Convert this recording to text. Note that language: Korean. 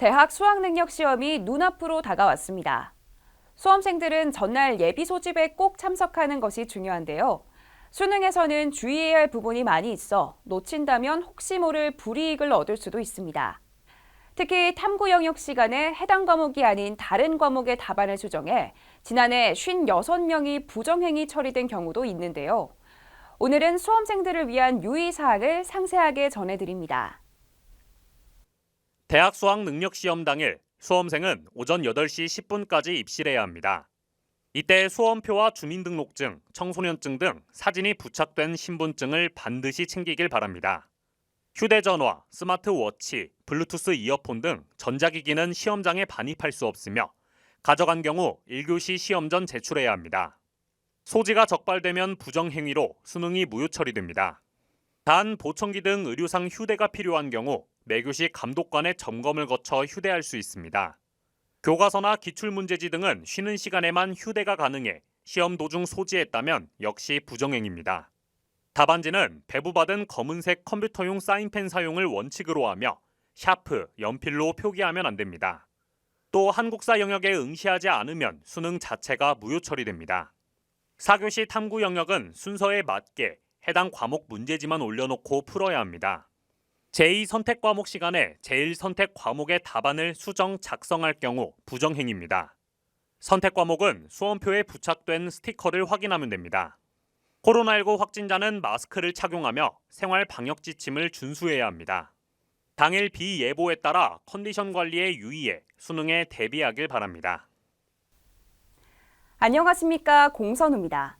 대학 수학능력 시험이 눈앞으로 다가왔습니다. 수험생들은 전날 예비 소집에 꼭 참석하는 것이 중요한데요. 수능에서는 주의해야 할 부분이 많이 있어 놓친다면 혹시 모를 불이익을 얻을 수도 있습니다. 특히 탐구 영역 시간에 해당 과목이 아닌 다른 과목의 답안을 수정해 지난해 56명이 부정행위 처리된 경우도 있는데요. 오늘은 수험생들을 위한 유의사항을 상세하게 전해드립니다. 대학 수학 능력 시험 당일 수험생은 오전 8시 10분까지 입실해야 합니다. 이때 수험표와 주민등록증, 청소년증 등 사진이 부착된 신분증을 반드시 챙기길 바랍니다. 휴대전화, 스마트워치, 블루투스 이어폰 등 전자기기는 시험장에 반입할 수 없으며 가져간 경우 1교시 시험 전 제출해야 합니다. 소지가 적발되면 부정행위로 수능이 무효 처리됩니다. 단 보청기 등 의료상 휴대가 필요한 경우 매교시 감독관의 점검을 거쳐 휴대할 수 있습니다. 교과서나 기출문제지 등은 쉬는 시간에만 휴대가 가능해 시험 도중 소지했다면 역시 부정행입니다. 답안지는 배부받은 검은색 컴퓨터용 사인펜 사용을 원칙으로 하며 샤프, 연필로 표기하면 안 됩니다. 또 한국사 영역에 응시하지 않으면 수능 자체가 무효 처리됩니다. 4교시 탐구 영역은 순서에 맞게 해당 과목 문제지만 올려놓고 풀어야 합니다. 제2 선택 과목 시간에 제1 선택 과목의 답안을 수정 작성할 경우 부정행입니다. 선택 과목은 수험표에 부착된 스티커를 확인하면 됩니다. 코로나19 확진자는 마스크를 착용하며 생활 방역 지침을 준수해야 합니다. 당일 비 예보에 따라 컨디션 관리에 유의해 수능에 대비하길 바랍니다. 안녕하십니까 공선우입니다.